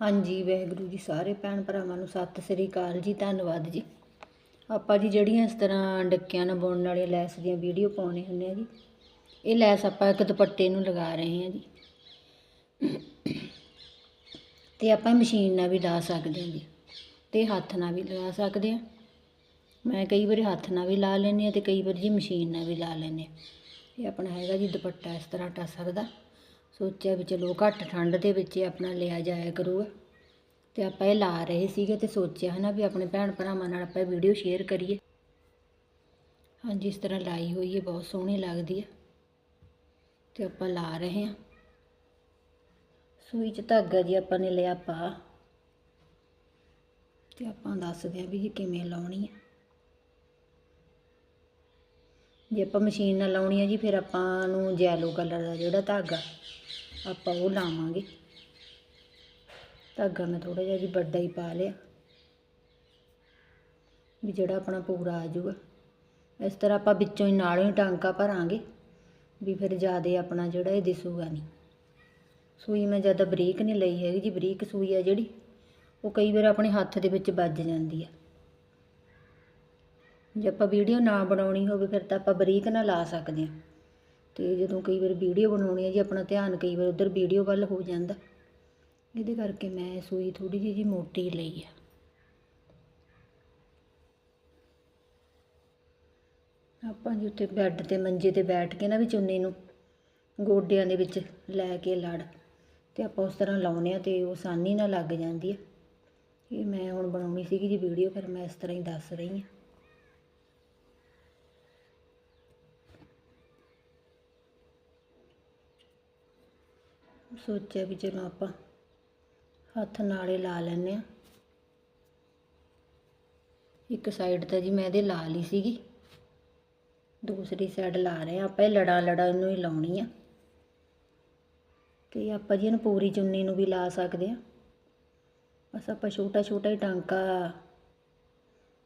ਹਾਂਜੀ, ਵਾਹਿਗੁਰੂ ਜੀ, ਸਾਰੇ ਭੈਣ ਭਰਾਵਾਂ ਨੂੰ ਸਤਿ ਸ੍ਰੀ ਅਕਾਲ ਜੀ, ਧੰਨਵਾਦ ਜੀ। ਆਪਾਂ ਜੀ ਜਿਹੜੀਆਂ ਇਸ ਤਰ੍ਹਾਂ ਡੱਕਿਆਂ ਨਾਲ ਬੁਣਨ ਵਾਲੀਆਂ ਲੈਸ ਦੀਆਂ ਵੀਡੀਓ ਪਾਉਣੇ ਹੁੰਦੇ ਆ ਜੀ, ਇਹ ਲੈਸ ਆਪਾਂ ਇੱਕ ਦੁਪੱਟੇ ਨੂੰ ਲਗਾ ਰਹੇ ਹਾਂ ਜੀ। ਤੇ ਆਪਾਂ ਮਸ਼ੀਨ ਨਾਲ ਵੀ ਲਾ ਸਕਦੇ ਹਾਂ ਜੀ, ਤੇ ਹੱਥ ਨਾਲ ਵੀ ਲਗਾ ਸਕਦੇ ਹਾਂ। ਮੈਂ ਕਈ ਵਾਰੀ ਹੱਥ ਨਾਲ ਵੀ ਲਾ ਲੈਂਦੀ ਹਾਂ ਤੇ ਕਈ ਵਾਰੀ ਜੀ ਮਸ਼ੀਨ ਨਾਲ ਵੀ ਲਾ ਲੈਂਦੇ ਹਾਂ। ਇਹ ਆਪਣਾ ਹੈਗਾ ਜੀ ਦੁਪੱਟਾ ਇਸ ਤਰ੍ਹਾਂ ਟਸਰ ਦਾ ਸੋਚਿਆ ਵੀ ਚਲੋ ਘੱਟ ਠੰਡ ਦੇ ਵਿੱਚ ਆਪਣਾ ਲਿਆ ਜਾਇਆ ਕਰੂਗਾ। ਤੇ ਆਪਾਂ ਇਹ ਲਾ ਰਹੇ ਸੀਗੇ ਤੇ ਸੋਚਿਆ ਹਨਾ ਵੀ ਆਪਣੇ ਭੈਣ ਭਰਾਵਾਂ ਨਾਲ ਆਪਾਂ ਵੀਡੀਓ ਸ਼ੇਅਰ ਕਰੀਏ। ਹਾਂਜੀ, ਇਸ ਤਰ੍ਹਾਂ ਲਾਈ ਹੋਈ ਹੈ, ਬਹੁਤ ਸੋਹਣੀ ਲੱਗਦੀ ਹੈ। ਤੇ ਆਪਾਂ ਲਾ ਰਹੇ ਹਾਂ। ਸੂਈ ਚ ਧਾਗਾ ਜੀ ਆਪਾਂ ਨੇ ਲਿਆ ਪਾ। ਤੇ ਆਪਾਂ ਦੱਸਦੇ ਹਾਂ ਵੀ ਇਹ ਕਿਵੇਂ ਲਾਉਣੀ ਹੈ। ਜੇ ਆਪਾਂ ਮਸ਼ੀਨ ਨਾਲ ਲਾਉਣੀ ਹੈ ਜੀ, ਫਿਰ ਆਪਾਂ ਨੂੰ ਜੈਲੋ ਕਲਰ ਦਾ ਜਿਹੜਾ ਧਾਗਾ ਆਪਾਂ ਉਹ ਲਾਵਾਂਗੇ। ਧਾਗਾ ਮੈਂ ਥੋੜਾ ਜਿਹਾ ਜੀ ਵੱਡਾ ਹੀ ਪਾ ਲਿਆ। ਵੀ ਜਿਹੜਾ ਆਪਣਾ ਪੂਰਾ ਆ ਜਾਊਗਾ। ਇਸ ਤਰ੍ਹਾਂ ਆਪਾਂ ਵਿੱਚੋਂ ਹੀ ਨਾਲੋਂ ਹੀ ਟਾਂਕਾ ਭਰਾਂਗੇ। ਵੀ ਫਿਰ ਜ਼ਿਆਦਾ ਆਪਣਾ ਜਿਹੜਾ ਇਹ ਦਿਸੂਗਾ ਨਹੀਂ। ਸੂਈ ਮੈਂ ਜ਼ਿਆਦਾ ਬਰੀਕ ਨਹੀਂ ਲਈ ਹੈਗੀ ਜੀ, ਬਰੀਕ ਸੂਈ ਆ ਜਿਹੜੀ। ਉਹ ਕਈ ਵਾਰ ਆਪਣੇ ਹੱਥ ਦੇ ਵਿੱਚ ਵੱਜ ਜਾਂਦੀ ਆ। ਜੇ ਆਪਾਂ ਵੀਡੀਓ ਨਾ ਬਣਾਉਣੀ ਹੋਵੇ, ਫਿਰ ਤਾਂ ਆਪਾਂ ਬਰੀਕ ਨਾ ਲਾ ਸਕਦੇ ਹਾਂ। ਤੇ ਜਦੋਂ ਕਈ ਵਾਰ ਵੀਡੀਓ ਬਣਾਉਣੀ ਹੈ ਜੀ, ਆਪਣਾ ਧਿਆਨ ਕਈ ਵਾਰ ਉਧਰ ਵੀਡੀਓ ਵੱਲ ਹੋ ਜਾਂਦਾ। ਇਹਦੇ ਕਰਕੇ ਮੈਂ ਸੂਈ ਥੋੜੀ ਜਿਹੀ ਜੀ ਮੋਟੀ ਲਈ ਆ। ਆਪਾਂ ਜੀ ਉੱਥੇ ਬੈੱਡ ਤੇ ਮੰਜੇ ਤੇ ਬੈਠ ਕੇ ਨਾ ਵੀ ਚੁੰਨੀ ਨੂੰ ਗੋਡਿਆਂ ਦੇ ਵਿੱਚ ਲੈ ਕੇ ਲੜ। ਤੇ ਆਪਾਂ ਉਸ ਤਰ੍ਹਾਂ ਲਾਉਨੇ ਆ ਤੇ ਉਹ ਆਸਾਨੀ ਨਾਲ ਲੱਗ ਜਾਂਦੀ ਹੈ ਇਹ ਮੈਂ ਹੁਣ ਬਣਾਉਣੀ ਸੀਗੀ ਜੀ ਵੀਡੀਓ, ਫਿਰ ਮੈਂ ਇਸ ਤਰ੍ਹਾਂ ਹੀ ਦੱਸ ਰਹੀ ਹਾਂ। ਸੋਚਿਆ ਵੀ ਚਲੋ ਆਪਾਂ ਹੱਥ ਨਾਲੇ ਲਾ ਲੈਂਦੇ ਆ ਇੱਕ ਸਾਈਡ ਤਾਂ ਜੀ ਮੈਂ ਇਹਦੇ ਲਾ ਲਈ ਸੀਗੀ। ਦੂਸਰੀ ਸਾਈਡ ਲਾ ਰਹੇ ਆ ਆਪਾਂ, ਇਹ ਲੜਾ ਲੜਾ ਇਹਨੂੰ ਹੀ ਲਾਉਣੀ ਆ। ਤੇ ਆਪਾਂ ਜੀ ਇਹਨੂੰ ਪੂਰੀ ਚੁੰਨੀ ਨੂੰ ਵੀ ਲਾ ਸਕਦੇ ਆ ਬਸ ਆਪਾਂ ਛੋਟਾ ਛੋਟਾ ਹੀ ਟਾਂਕਾ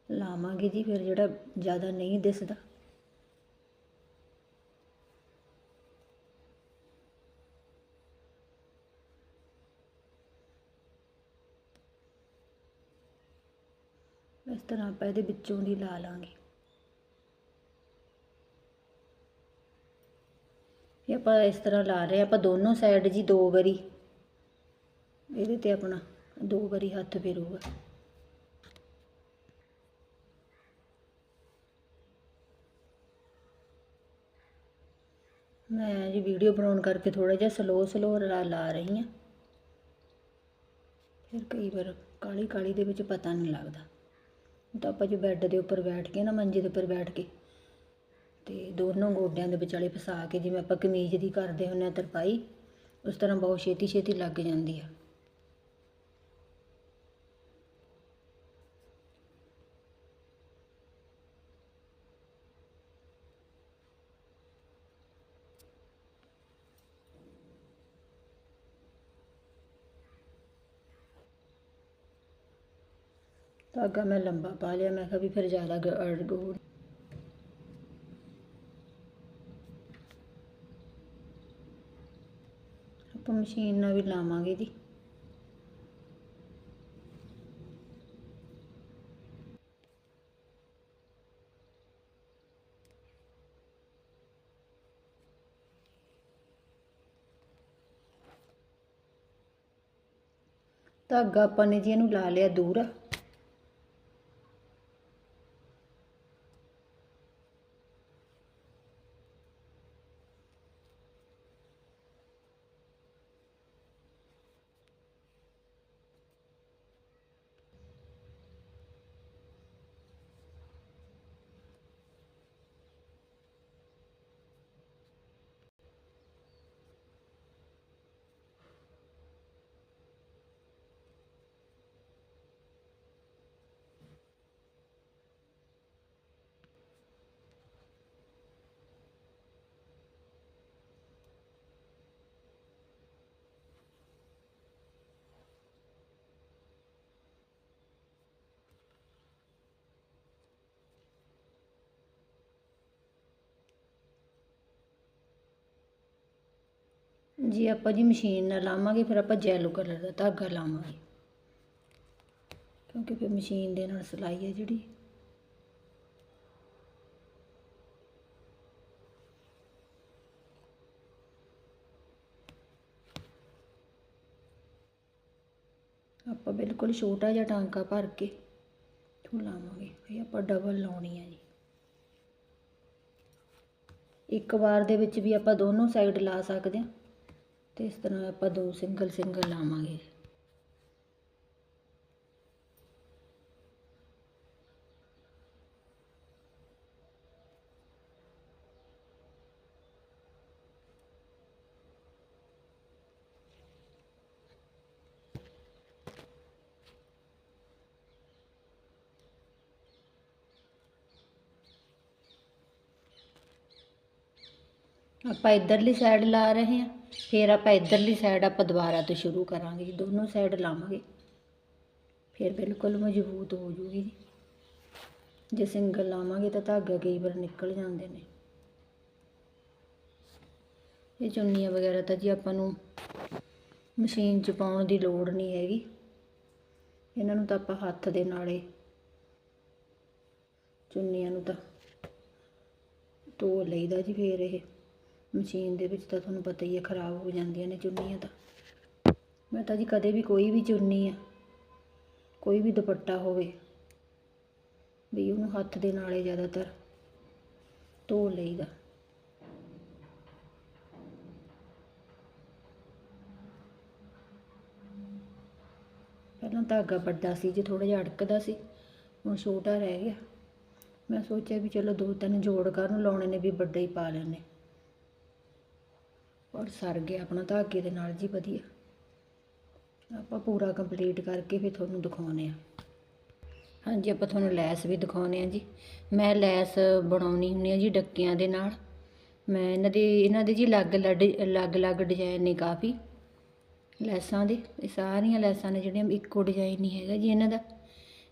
ਲਾਵਾਂਗੇ ਜੀ, ਫਿਰ ਜਿਹੜਾ ਜ਼ਿਆਦਾ ਨਹੀਂ ਦਿਸਦਾ। ਇਸ ਤਰ੍ਹਾਂ ਆਪਾਂ ਇਹਦੇ ਵਿੱਚੋਂ ਦੀ ਲਾ ਲਾਂਗੇ। ਇਹ ਆਪਾਂ ਇਸ ਤਰ੍ਹਾਂ ਲਾ ਰਹੇ ਹਾਂ, ਆਪਾਂ ਦੋਨੋਂ ਸਾਈਡ ਜੀ ਦੋ ਵਾਰੀ। ਇਹਦੇ ਤੇ ਆਪਣਾ ਦੋ ਵਾਰੀ ਹੱਥ ਫੇਰੂਗਾ ਮੈਂ ਜੀ ਵੀਡੀਓ ਬਣਾਉਣ ਕਰਕੇ ਥੋੜਾ ਜਿਹਾ ਸਲੋ ਸਲੋ ਲਾ ਲਾ ਰਹੀ ਹਾਂ। ਫਿਰ ਕਈ ਵਾਰ ਕਾਲੀ ਕਾਲੀ ਦੇ ਵਿੱਚ ਪਤਾ ਨਹੀਂ ਲੱਗਦਾ। ਤਾਂ ਆਪਾਂ ਜੋ ਬੈੱਡ ਦੇ ਉੱਪਰ ਬੈਠ ਕੇ ਨਾ, ਮੰਜੇ ਦੇ ਉੱਪਰ ਬੈਠ ਕੇ, ਤੇ ਦੋਨੋਂ ਗੋਡਿਆਂ ਦੇ ਵਿਚਾਲੇ ਫਸਾ ਕੇ ਜਿਵੇਂ ਆਪਾਂ ਕਮੀਜ਼ ਦੀ ਕਰਦੇ ਹੁੰਦੇ ਆ ਤਰਪਾਈ, ਉਸ ਤਰ੍ਹਾਂ ਬਹੁਤ ਛੇਤੀ ਛੇਤੀ ਲੱਗ ਜਾਂਦੀ ਆ। ਧਾਗਾ ਮੈਂ ਲੰਬਾ ਪਾ ਲਿਆ, ਮੈਂ ਕਿਹਾ ਵੀ ਫਿਰ ਜ਼ਿਆਦਾ ਗੜ ਗੂੜ ਆਪਾਂ ਮਸ਼ੀਨ ਨਾਲ ਵੀ ਲਾਵਾਂਗੇ ਜੀ ਧਾਗਾ ਆਪਾਂ ਨੇ ਜੀ ਇਹਨੂੰ ਲਾ ਲਿਆ ਦੂਰ। ਜੇ ਆਪਾਂ ਜੀ ਮਸ਼ੀਨ ਨਾਲ ਲਾਵਾਂਗੇ, ਫਿਰ ਆਪਾਂ ਜੈਲੋ ਕਲਰ ਦਾ ਧਾਗਾ ਲਾਵਾਂਗੇ। ਕਿਉਂਕਿ ਫਿਰ ਮਸ਼ੀਨ ਦੇ ਨਾਲ ਸਿਲਾਈ ਹੈ ਜਿਹੜੀ। ਆਪਾਂ ਬਿਲਕੁਲ ਛੋਟਾ ਜਿਹਾ ਟਾਂਕਾ ਭਰ ਕੇ ਇੱਥੋਂ ਲਾਵਾਂਗੇ। ਇਹ ਆਪਾਂ ਡਬਲ ਲਾਉਣੀ ਹੈ ਜੀ। ਇੱਕ ਵਾਰ ਦੇ ਵਿੱਚ ਵੀ ਆਪਾਂ ਦੋਨੋਂ ਸਾਈਡ ਲਾ ਸਕਦੇ ਹਾਂ ਤੇ ਇਸ ਤਰ੍ਹਾਂ ਆਪਾਂ ਦੋ ਸਿੰਗਲ ਸਿੰਗਲ ਲਾਵਾਂਗੇ। ਆਪਾਂ ਇਧਰਲੀ ਸਾਈਡ ਲਾ ਰਹੇ ਹਾਂ। ਫਿਰ ਆਪਾਂ ਇਧਰਲੀ ਸਾਈਡ ਆਪਾਂ ਦੁਬਾਰਾ ਤੋਂ ਸ਼ੁਰੂ ਕਰਾਂਗੇ ਜੀ, ਦੋਨੋਂ ਸਾਈਡ ਲਾਵਾਂਗੇ। ਫਿਰ ਬਿਲਕੁਲ ਮਜ਼ਬੂਤ ਹੋ ਜੂਗੀ ਜੀ। ਜੇ ਸਿੰਗਲ ਲਾਵਾਂਗੇ ਤਾਂ ਧਾਗਾ ਕਈ ਵਾਰ ਨਿਕਲ ਜਾਂਦੇ ਨੇ। ਇਹ ਚੁੰਨੀਆਂ ਵਗੈਰਾ ਤਾਂ ਜੀ ਆਪਾਂ ਨੂੰ ਮਸ਼ੀਨ 'ਚ ਪਾਉਣ ਦੀ ਲੋੜ ਨਹੀਂ ਹੈਗੀ। ਇਹਨਾਂ ਨੂੰ ਤਾਂ ਆਪਾਂ ਹੱਥ ਦੇ ਨਾਲੇ ਚੁੰਨੀਆਂ ਨੂੰ ਤਾਂ ਧੋ ਲਈਦਾ ਜੀ ਫੇਰ ਇਹ। ਮਸ਼ੀਨ ਦੇ ਵਿੱਚ ਤਾਂ ਤੁਹਾਨੂੰ ਪਤਾ ਹੀ ਹੈ ਖਰਾਬ ਹੋ ਜਾਂਦੀਆਂ ਨੇ ਚੁੰਨੀਆਂ ਤਾਂ। ਮੈਂ ਤਾਂ ਜੀ ਕਦੇ ਵੀ ਕੋਈ ਵੀ ਚੁੰਨੀ ਆ, ਕੋਈ ਵੀ ਦੁਪੱਟਾ ਹੋਵੇ, ਵੀ ਉਹਨੂੰ ਹੱਥ ਦੇ ਨਾਲੇ ਜ਼ਿਆਦਾਤਰ ਧੋ ਲਈਦਾ। ਪਹਿਲਾਂ ਧਾਗਾ ਵੱਡਾ ਸੀ, ਜੇ ਥੋੜਾ ਜਿਹਾ ਅੜਕਦਾ ਸੀ, ਹੁਣ ਛੋਟਾ ਰਹਿ ਗਿਆ। ਮੈਂ ਸੋਚਿਆ ਵੀ ਚਲੋ ਦੋ ਤਿੰਨ ਜੋੜ ਕਰਨ, ਲਾਉਣੇ ਨੇ ਵੀ ਵੱਡਾ ਹੀ ਪਾ ਲੈਣੇ ਔਰ ਸਰ ਗਿਆ ਆਪਣਾ ਧਾਗੇ ਦੇ ਨਾਲ ਜੀ ਵਧੀਆ। ਆਪਾਂ ਪੂਰਾ ਕੰਪਲੀਟ ਕਰਕੇ ਫਿਰ ਤੁਹਾਨੂੰ ਦਿਖਾਉਨੇ ਆ ਹਾਂਜੀ, ਆਪਾਂ ਤੁਹਾਨੂੰ ਲੈਸ ਵੀ ਦਿਖਾਉਨੇ ਆ ਜੀ। ਮੈਂ ਲੈਸ ਬਣਾਉਣੀ ਹੁੰਦੀ ਆ ਜੀ ਡੱਕਿਆਂ ਦੇ ਨਾਲ। ਮੈਂ ਇਹਨਾਂ ਦੇ ਇਹਨਾਂ ਦੇ ਜੀ ਅਲੱਗ ਅਲੱਗ ਅਲੱਗ ਅਲੱਗ ਡਿਜ਼ਾਈਨ ਨੇ ਕਾਫੀ। ਲੈਸਾਂ ਦੇ, ਇਹ ਸਾਰੀਆਂ ਲੈਸਾਂ ਨੇ ਜਿਹੜੀਆਂ, ਇੱਕੋ ਡਿਜ਼ਾਈਨ ਨਹੀਂ ਹੈਗਾ ਜੀ ਇਹਨਾਂ ਦਾ।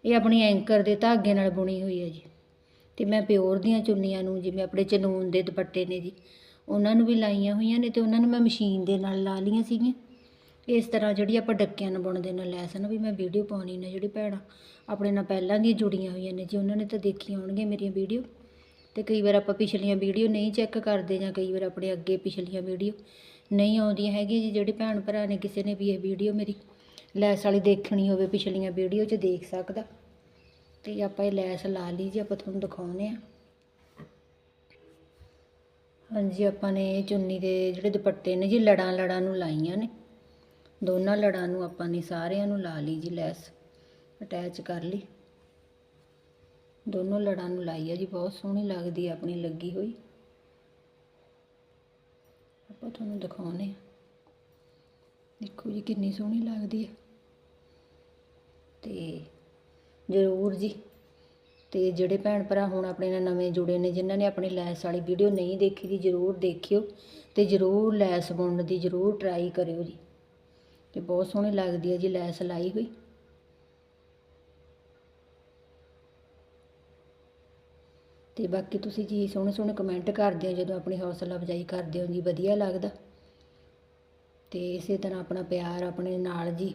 ਇਹ ਆਪਣੀ ਐਂਕਰ ਦੇ ਧਾਗੇ ਨਾਲ ਬੁਣੀ ਹੋਈ ਹੈ ਜੀ। ਤੇ ਮੈਂ ਪਿਓਰ ਦੀਆਂ ਚੁੰਨੀਆਂ ਨੂੰ ਜਿਵੇਂ ਆਪਣੇ ਚਨੂਨ ਦੇ ਦੁਪੱਟੇ ਨੇ ਜੀ ਉਹਨਾਂ ਨੂੰ ਵੀ ਲਾਈਆਂ ਹੋਈਆਂ ਨੇ ਤੇ ਉਹਨਾਂ ਨੂੰ ਮੈਂ ਮਸ਼ੀਨ ਦੇ ਨਾਲ ਲਾ ਲਈਆਂ ਸੀਗੀਆਂ। ਇਸ ਤਰ੍ਹਾਂ ਜਿਹੜੀ ਆਪਾਂ ਡੱਕਿਆਂ ਨੂੰ ਬੁਣਦੇ ਨਾਲ ਲੈਸ ਨਾ, ਵੀ ਮੈਂ ਵੀਡੀਓ ਪਾਉਣੀ ਨੇ ਜਿਹੜੀ ਭੈਣਾਂ। ਆਪਣੇ ਨਾਲ ਪਹਿਲਾਂ ਦੀਆਂ ਜੁੜੀਆਂ ਹੋਈਆਂ ਨੇ, ਜੀ ਉਹਨਾਂ ਨੇ ਤਾਂ ਦੇਖੀਆਂ ਹੋਣਗੀਆਂ ਮੇਰੀਆਂ ਵੀਡੀਓ। ਤੇ ਕਈ ਵਾਰ ਆਪਾਂ ਪਿਛਲੀਆਂ ਵੀਡੀਓ ਨਹੀਂ ਚੈੱਕ ਕਰਦੇ ਜਾਂ ਕਈ ਵਾਰ ਆਪਣੇ ਅੱਗੇ ਪਿਛਲੀਆਂ ਵੀਡੀਓ ਨਹੀਂ ਆਉਂਦੀਆਂ ਹੈਗੀਆਂ ਜੀ, ਜਿਹੜੇ ਭੈਣ ਭਰਾ ਨੇ ਕਿਸੇ ਨੇ ਵੀ ਇਹ ਵੀਡੀਓ ਮੇਰੀ ਲੈਸ ਵਾਲੀ ਦੇਖਣੀ ਹੋਵੇ ਪਿਛਲੀਆਂ ਵੀਡੀਓ 'ਚ ਦੇਖ ਸਕਦਾ। ਤੇ ਆਪਾਂ ਇਹ ਲੈਸ ਲਾ ਲਈ ਜੀ, ਆਪਾਂ ਤੁਹਾਨੂੰ ਦਿਖਾਉਨੇ ਆ ਹਾਂਜੀ, ਆਪਾਂ ਨੇ ਚੁੰਨੀ ਦੇ ਜਿਹੜੇ ਦੁਪੱਟੇ ਨੇ ਜੀ ਲੜਾਂ ਲੜਾਂ ਨੂੰ ਲਾਈਆਂ ਨੇ। ਦੋਨਾਂ ਲੜਾਂ ਨੂੰ ਆਪਾਂ ਨੇ ਸਾਰਿਆਂ ਨੂੰ ਲਾ ਲਈ ਜੀ, ਲੈਸ ਅਟੈਚ ਕਰ ਲਈ। ਦੋਨੋਂ ਲੜਾਂ ਨੂੰ ਲਾਈ ਆ ਜੀ, ਬਹੁਤ ਸੋਹਣੀ ਲੱਗਦੀ ਆ ਆਪਣੀ ਲੱਗੀ ਹੋਈ। ਆਪਾਂ ਤੁਹਾਨੂੰ ਦਿਖਾਉਨੇ ਆ ਦੇਖੋ ਜੀ, ਕਿੰਨੀ ਸੋਹਣੀ ਲੱਗਦੀ ਹੈ ਤੇ ਜ਼ਰੂਰ ਜੀ ਅਤੇ ਜਿਹੜੇ ਭੈਣ ਭਰਾ ਹੁਣ ਆਪਣੇ ਨਾਲ ਨਵੇਂ ਜੁੜੇ ਨੇ, ਜਿਨ੍ਹਾਂ ਨੇ ਆਪਣੀ ਲੈਸ ਵਾਲੀ ਵੀਡੀਓ ਨਹੀਂ ਦੇਖੀ ਦੀ, ਜ਼ਰੂਰ ਦੇਖਿਓ ਅਤੇ ਜ਼ਰੂਰ ਲੈਸ ਬੁਣਨ ਦੀ ਜ਼ਰੂਰ ਟਰਾਈ ਕਰਿਓ ਜੀ। ਅਤੇ ਬਹੁਤ ਸੋਹਣੀ ਲੱਗਦੀ ਹੈ ਜੀ ਲੈਸ ਲਾਈ ਹੋਈ। ਤੇ ਬਾਕੀ ਤੁਸੀਂ ਜੀ ਸੋਹਣੇ ਸੋਹਣੇ ਕਮੈਂਟ ਕਰਦੇ ਹੋ, ਜਦੋਂ ਆਪਣੀ ਹੌਸਲਾ ਅਫਜ਼ਾਈ ਕਰਦੇ ਹੋ ਜੀ, ਵਧੀਆ ਲੱਗਦਾ। ਤੇ ਇਸੇ ਤਰ੍ਹਾਂ ਆਪਣਾ ਪਿਆਰ ਆਪਣੇ ਨਾਲ ਜੀ।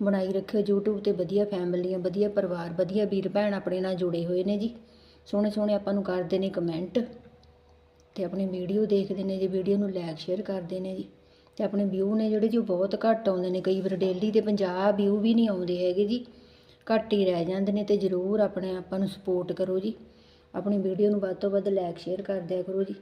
ਬਣਾਈ ਰੱਖਿਓ YouTube ਤੇ ਵਧੀਆ ਫੈਮਲੀਆਂ ਵਧੀਆ ਪਰਿਵਾਰ, ਵਧੀਆ ਵੀਰ ਭੈਣ ਆਪਣੇ ਨਾਲ ਜੁੜੇ ਹੋਏ ਨੇ ਜੀ। ਸੋਹਣੇ ਸੋਹਣੇ ਆਪਾਂ ਨੂੰ ਕਰਦੇ ਨੇ ਕਮੈਂਟ ਤੇ ਆਪਣੀ ਵੀਡੀਓ ਦੇਖਦੇ ਨੇ ਜੀ ਵੀਡੀਓ ਨੂੰ ਲਾਈਕ ਸ਼ੇਅਰ ਕਰਦੇ ਨੇ ਜੀ। ਤੇ ਆਪਣੇ ਵਿਊ ਨੇ ਜਿਹੜੇ ਜੀ ਉਹ ਬਹੁਤ ਘੱਟ ਆਉਂਦੇ ਨੇ, ਕਈ ਵਾਰ ਡੇਲੀ ਦੇ 50 ਵਿਊ ਵੀ ਨਹੀਂ ਆਉਂਦੇ ਹੈਗੇ ਜੀ। ਘੱਟ ਹੀ ਰਹਿ ਜਾਂਦੇ ਨੇ ਤੇ ਜ਼ਰੂਰ ਆਪਣੇ ਆਪਾਂ ਨੂੰ ਸਪੋਰਟ ਕਰੋ ਜੀ। ਆਪਣੀ ਵੀਡੀਓ ਨੂੰ ਵੱਧ ਤੋਂ ਵੱਧ ਲਾਈਕ ਸ਼ੇਅਰ ਕਰਦਿਆ ਕਰੋ ਜੀ।